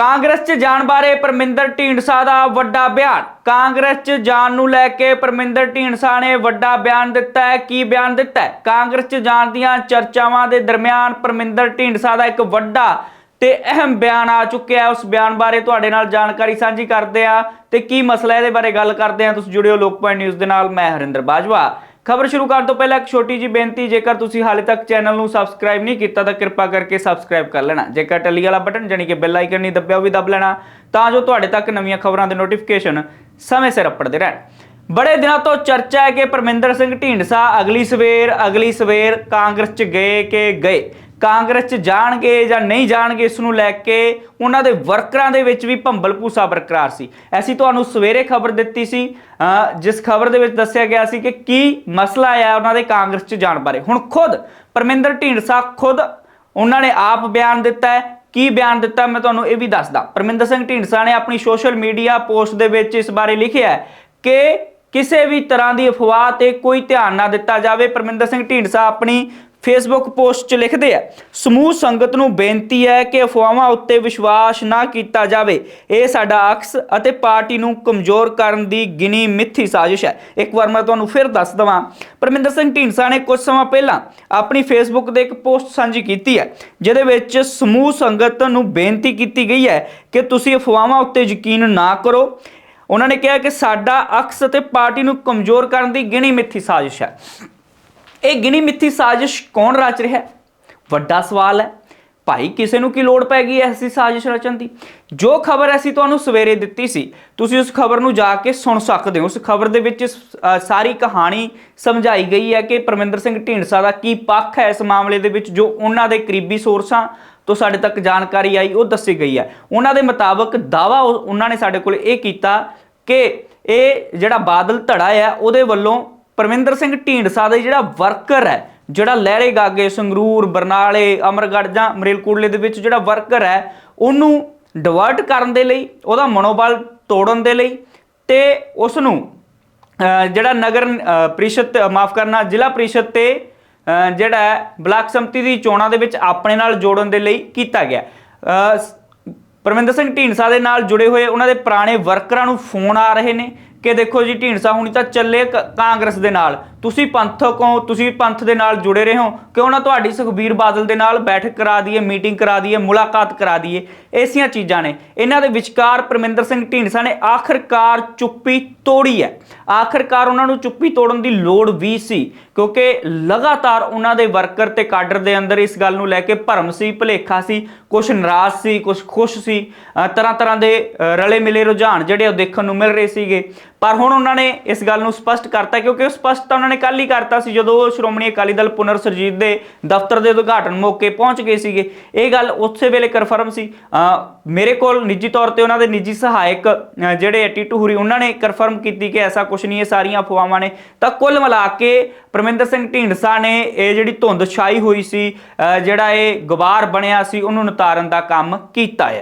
ਕਾਂਗਰਸ 'ਚ ਜਾਣ ਬਾਰੇ ਪਰਮਿੰਦਰ ਢੀਂਡਸਾ ਦਾ ਵੱਡਾ ਬਿਆਨ। ਕਾਂਗਰਸ 'ਚ ਜਾਣ ਨੂੰ ਲੈ ਕੇ ਪਰਮਿੰਦਰ ਢੀਂਡਸਾ ਨੇ ਵੱਡਾ ਬਿਆਨ ਦਿੱਤਾ ਹੈ। ਕੀ ਬਿਆਨ ਦਿੱਤਾ ਹੈ? ਕਾਂਗਰਸ 'ਚ ਜਾਣ ਦੀਆਂ ਚਰਚਾਵਾਂ ਦੇ ਦਰਮਿਆਨ ਪਰਮਿੰਦਰ ਢੀਂਡਸਾ ਦਾ ਇੱਕ ਵੱਡਾ ਤੇ ਅਹਿਮ ਬਿਆਨ ਆ ਚੁੱਕਿਆ ਉਸ ਬਿਆਨ ਬਾਰੇ ਤੁਹਾਡੇ ਨਾਲ ਜਾਣਕਾਰੀ ਸਾਂਝੀ ਕਰਦੇ ਆ ਤੇ ਕੀ ਮਸਲਾ ਇਹਦੇ ਬਾਰੇ ਗੱਲ ਕਰਦੇ ਆ ਤੁਸੀਂ ਜੁੜਿਓ ਲੋਕ ਪੁਆਇੰਟ ਨਿਊਜ਼ ਦੇ ਨਾਲ। ਮੈਂ ਹਰਿੰਦਰ ਬਾਜਵਾ। ਖਬਰ ਸ਼ੁਰੂ ਕਰਨ ਤੋਂ ਪਹਿਲਾਂ ਇੱਕ ਛੋਟੀ ਜੀ ਬੇਨਤੀ, ਜੇਕਰ ਤੁਸੀਂ ਹਾਲੇ ਤੱਕ ਚੈਨਲ ਨੂੰ ਸਬਸਕ੍ਰਾਈਬ ਨਹੀਂ ਕੀਤਾ, ਤਾਂ ਕਿਰਪਾ ਕਰਕੇ ਸਬਸਕ੍ਰਾਈਬ ਕਰ ਲੈਣਾ। ਜੇਕਰ ਟੱਲੀ ਵਾਲਾ ਬਟਨ ਜਾਨੀ ਕਿ ਬੈਲ ਆਈਕਨ ਨਹੀਂ ਦੱਬਿਆ, ਉਹ ਵੀ ਦੱਬ ਲੈਣਾ, ਤਾਂ ਜੋ ਤੁਹਾਡੇ ਤੱਕ ਨਵੀਆਂ ਖਬਰਾਂ ਦੇ ਨੋਟੀਫਿਕੇਸ਼ਨ ਸਮੇਂ ਸਿਰ ਅਪੜਦੇ ਰਹਿਣ। ਬੜੇ ਦਿਨਾਂ ਤੋਂ ਚਰਚਾ ਹੈ ਕਿ ਪਰਮਿੰਦਰ ਸਿੰਘ ਢੀਂਡਸਾ ਅਗਲੀ ਸਵੇਰ ਅਗਲੀ ਸਵੇਰ ਕਾਂਗਰਸ 'ਚ ਗਏ ਕਿ ਗਏ? ਕਾਂਗਰਸ 'ਚ ਜਾਣਗੇ ਜਾਂ ਨਹੀਂ ਜਾਣਗੇ ਇਸ ਨੂੰ ਲੈ ਕੇ ਉਹਨਾਂ ਦੇ ਵਰਕਰਾਂ ਦੇ ਵਿੱਚ ਵੀ ਭੰਬਲ ਭੂਸਾ ਬਰਕਰਾਰ ਸੀ। ਐਸੀ ਤੁਹਾਨੂੰ ਸਵੇਰੇ ਖਬਰ ਦਿੱਤੀ ਸੀ ਜਿਸ ਖਬਰ ਦੇ ਵਿੱਚ ਦੱਸਿਆ ਗਿਆ ਸੀ ਕਿ ਕੀ ਮਸਲਾ ਹੈ ਉਹਨਾਂ ਦੇ ਕਾਂਗਰਸ 'ਚ ਜਾਣ ਬਾਰੇ। ਹੁਣ ਖੁਦ ਪਰਮਿੰਦਰ ਢੀਂਡਸਾ ਖੁਦ ਉਹਨਾਂ ਨੇ ਆਪ ਬਿਆਨ ਦਿੱਤਾ ਹੈ। ਕੀ ਬਿਆਨ ਦਿੱਤਾ ਮੈਂ ਤੁਹਾਨੂੰ ਇਹ ਵੀ ਦੱਸਦਾ। ਪਰਮਿੰਦਰ ਸਿੰਘ ਢੀਂਡਸਾ ਨੇ ਆਪਣੀ ਸੋਸ਼ਲ ਮੀਡੀਆ ਪੋਸਟ ਦੇ ਵਿੱਚ ਇਸ ਬਾਰੇ ਲਿਖਿਆ ਕਿ ਕਿਸੇ ਵੀ ਤਰ੍ਹਾਂ ਦੀ ਅਫਵਾਹ ਤੇ ਕੋਈ ਧਿਆਨ ਨਾ ਦਿੱਤਾ ਜਾਵੇ। ਪਰਮਿੰਦਰ ਸਿੰਘ ਢੀਂਡਸਾ ਆਪਣੀ ਫੇਸਬੁੱਕ ਪੋਸਟ 'ਚ ਲਿਖਦੇ ਆ, ਸਮੂਹ ਸੰਗਤ ਨੂੰ ਬੇਨਤੀ ਹੈ ਕਿ ਅਫਵਾਹਾਂ ਉੱਤੇ ਵਿਸ਼ਵਾਸ ਨਾ ਕੀਤਾ ਜਾਵੇ। ਇਹ ਸਾਡਾ ਅਕਸ ਅਤੇ ਪਾਰਟੀ ਨੂੰ ਕਮਜ਼ੋਰ ਕਰਨ ਦੀ ਗਿਣੀ ਮਿੱਥੀ ਸਾਜ਼ਿਸ਼ ਹੈ। ਇੱਕ ਵਾਰ ਮੈਂ ਤੁਹਾਨੂੰ ਫਿਰ ਦੱਸ ਦਵਾਂ, ਪਰਮਿੰਦਰ ਸਿੰਘ ਢੀਂਡਸਾ ਨੇ ਕੁਝ ਸਮਾਂ ਪਹਿਲਾਂ ਆਪਣੀ ਫੇਸਬੁੱਕ ਤੇ ਇੱਕ ਪੋਸਟ ਸਾਂਝੀ ਕੀਤੀ ਹੈ, ਜਿਹਦੇ ਵਿੱਚ ਸਮੂਹ ਸੰਗਤ ਨੂੰ ਬੇਨਤੀ ਕੀਤੀ ਗਈ ਹੈ ਕਿ ਤੁਸੀਂ ਅਫਵਾਹਾਂ ਉੱਤੇ ਯਕੀਨ ਨਾ ਕਰੋ। ਉਹਨਾਂ ਨੇ ਕਿਹਾ ਕਿ ਸਾਡਾ ਅਕਸ ਅਤੇ ਪਾਰਟੀ ਨੂੰ ਕਮਜ਼ੋਰ ਕਰਨ ਦੀ ਗਿਣੀ ਮਿੱਥੀ ਸਾਜ਼ਿਸ਼ ਹੈ। ਇਹ ਗਿਣੀ ਮਿੱਥੀ ਸਾਜ਼ਿਸ਼ ਕੌਣ ਰਚ ਰਿਹਾ ਹੈ? ਵੱਡਾ ਸਵਾਲ ਹੈ। ਭਾਈ ਕਿਸੇ ਨੂੰ ਕੀ ਲੋੜ ਪੈ ਗਈ ਐਸੀ ਸਾਜ਼ਿਸ਼ ਰਚਨ ਦੀ? ਜੋ ਖਬਰ ਅਸੀਂ ਤੁਹਾਨੂੰ ਸਵੇਰੇ ਦਿੱਤੀ ਸੀ, ਤੁਸੀਂ ਉਸ ਖਬਰ ਨੂੰ ਜਾ ਕੇ ਸੁਣ ਸਕਦੇ ਹੋ। ਉਸ ਖਬਰ ਦੇ ਵਿੱਚ ਸਾਰੀ ਕਹਾਣੀ ਸਮਝਾਈ ਗਈ ਹੈ ਕਿ ਪਰਮਿੰਦਰ ਸਿੰਘ ਢੀਂਡਸਾ ਦਾ ਕੀ ਪੱਖ ਹੈ ਇਸ ਮਾਮਲੇ ਦੇ ਵਿੱਚ, ਜੋ ਉਹਨਾਂ ਦੇ ਕਰੀਬੀ ਸੋਰਸਾਂ ਤੋਂ ਸਾਡੇ ਤੱਕ ਜਾਣਕਾਰੀ ਆਈ, ਉਹ ਦੱਸੀ ਗਈ ਹੈ ਉਹਨਾਂ ਦੇ ਮੁਤਾਬਕ ਦਾਵਾ ਉਹਨਾਂ ਨੇ ਸਾਡੇ ਕੋਲ ਇਹ ਕੀਤਾ ਕਿ ਇਹ ਜਿਹੜਾ ਬਾਦਲ ਧੜਾ ਹੈ ਉਹਦੇ ਵੱਲੋਂ ਪਰਮਿੰਦਰ ਸਿੰਘ ਢੀਂਡਸਾ ਦੇ ਜਿਹੜਾ ਵਰਕਰ ਹੈ ਜਿਹੜਾ ਲਹਿਰੇ ਗਾਗੇ, ਸੰਗਰੂਰ, ਬਰਨਾਲੇ, ਅਮਰਗੜ੍ਹ ਜਾਂ ਮਰੇਲਕੋਟਲੇ ਦੇ ਵਿੱਚ ਜਿਹੜਾ ਵਰਕਰ ਹੈ, ਉਹਨੂੰ ਡਿਵਰਟ ਕਰਨ ਦੇ ਲਈ, ਉਹਦਾ ਮਨੋਬਲ ਤੋੜਨ ਦੇ ਲਈ ਤੇ ਉਸ ਨੂੰ ਜਿਹੜਾ ਨਗਰ, ਅਹ, ਪ੍ਰੀਸ਼ਦ, ਮਾਫ ਕਰਨਾ, ਜ਼ਿਲ੍ਹਾ ਪ੍ਰੀਸ਼ਦ ਤੇ ਜਿਹੜਾ ਬਲਾਕ ਸੰਮਤੀ ਦੀ ਚੋਣਾਂ ਦੇ ਵਿੱਚ ਆਪਣੇ ਨਾਲ ਜੋੜਨ ਦੇ ਲਈ ਕੀਤਾ ਗਿਆ। ਪਰਮਿੰਦਰ ਸਿੰਘ ਢੀਂਡਸਾ ਦੇ ਨਾਲ ਜੁੜੇ ਹੋਏ ਉਹਨਾਂ ਦੇ ਪੁਰਾਣੇ ਵਰਕਰਾਂ ਨੂੰ ਫੋਨ ਆ ਰਹੇ ਨੇ। ਕਿ ਦੇਖੋ ਜੀ, ਢੀਂਡਸਾ ਹੁਣੀ ਤਾਂ ਚੱਲੇ ਕ- ਕਾਂਗਰਸ ਦੇ ਨਾਲ। ਤੁਸੀਂ ਪੰਥਕ ਹੋ ਤੁਸੀਂ ਪੰਥ ਦੇ ਨਾਲ ਜੁੜੇ ਰਹੇ ਹੋ। ਕਿਉਂ ਨਾ ਤੁਹਾਡੀ ਸੁਖਬੀਰ ਬਾਦਲ ਦੇ ਨਾਲ ਬੈਠਕ ਕਰਾ ਦਈਏ, ਮੀਟਿੰਗ ਕਰਾ ਦਈਏ, ਮੁਲਾਕਾਤ ਕਰਾ ਦਈਏ। ਐਸੀਆਂ ਚੀਜ਼ਾਂ ਨੇ। ਇਹਨਾਂ ਦੇ ਵਿਚਕਾਰ ਪਰਮਿੰਦਰ ਸਿੰਘ ਢੀਂਡਸਾ ਨੇ ਆਖਰਕਾਰ ਚੁੱਪੀ ਤੋੜੀ ਹੈ। ਆਖਰਕਾਰ ਉਹਨਾਂ ਨੂੰ ਚੁੱਪੀ ਤੋੜਨ ਦੀ ਲੋੜ ਵੀ ਸੀ, ਕਿਉਂਕਿ ਲਗਾਤਾਰ ਉਹਨਾਂ ਦੇ ਵਰਕਰ ਤੇ ਕਾਡਰ ਦੇ ਅੰਦਰ ਇਸ ਗੱਲ ਨੂੰ ਲੈ ਕੇ ਭਰਮ ਸੀ, ਭੁਲੇਖਾ ਸੀ ਕੁਝ ਨਾਰਾਜ਼ ਸੀ ਕੁਝ ਖੁਸ਼ ਸੀ। ਤਰ੍ਹਾਂ ਤਰ੍ਹਾਂ ਦੇ ਰਲੇ ਮਿਲੇ ਰੁਝਾਨ ਜਿਹੜੇ ਉਹ ਦੇਖਣ ਨੂੰ ਮਿਲ ਰਹੇ ਸੀਗੇ। ਪਰ ਹੁਣ ਉਹਨਾਂ ਨੇ ਇਸ ਗੱਲ ਨੂੰ ਸਪਸ਼ਟ ਕਰਤਾ ਕਿਉਂਕਿ ਉਹ ਸਪਸ਼ਟ ਤਾਂ ਉਹਨਾਂ ਨੇ ਕੱਲ ਹੀ ਕਰਤਾ ਸੀ ਜਦੋਂ ਉਹ ਸ਼੍ਰੋਮਣੀ ਅਕਾਲੀ ਦਲ ਪੁਨਰ ਸਰਜੀਤ ਦੇ ਦਫ਼ਤਰ ਦੇ ਉਦਘਾਟਨ ਮੌਕੇ ਪਹੁੰਚ ਗਏ ਸੀਗੇ। ਇਹ ਗੱਲ ਉਸੇ ਵੇਲੇ ਕਨਫਰਮ ਸੀ। ਮੇਰੇ ਕੋਲ ਨਿੱਜੀ ਤੌਰ ਤੇ ਉਹਨਾਂ ਦੇ ਨਿੱਜੀ ਸਹਾਇਕ ਅ, ਜਿਹੜੇ ਟੀਟੂ ਹੁਰੀ ਉਹਨਾਂ ਨੇ ਕਨਫਰਮ ਕੀਤੀ ਕਿ ਐਸਾ ਕੁਝ ਨਹੀਂ ਇਹ ਸਾਰੀਆਂ ਅਫਵਾਹਾਂ ਨੇ। ਤਾਂ ਕੁੱਲ ਮਿਲਾ ਕੇ ਪਰਮਿੰਦਰ ਸਿੰਘ ਢੀਂਡਸਾ ਨੇ ਇਹ ਜਿਹੜੀ ਧੁੰਦ ਛਾਈ ਹੋਈ ਸੀ ਜਿਹੜਾ ਇਹ ਗੁਬਾਰ ਬਣਿਆ ਸੀ ਉਹਨੂੰ ਨਤਾਰਨ ਦਾ ਕੰਮ ਕੀਤਾ ਹੈ।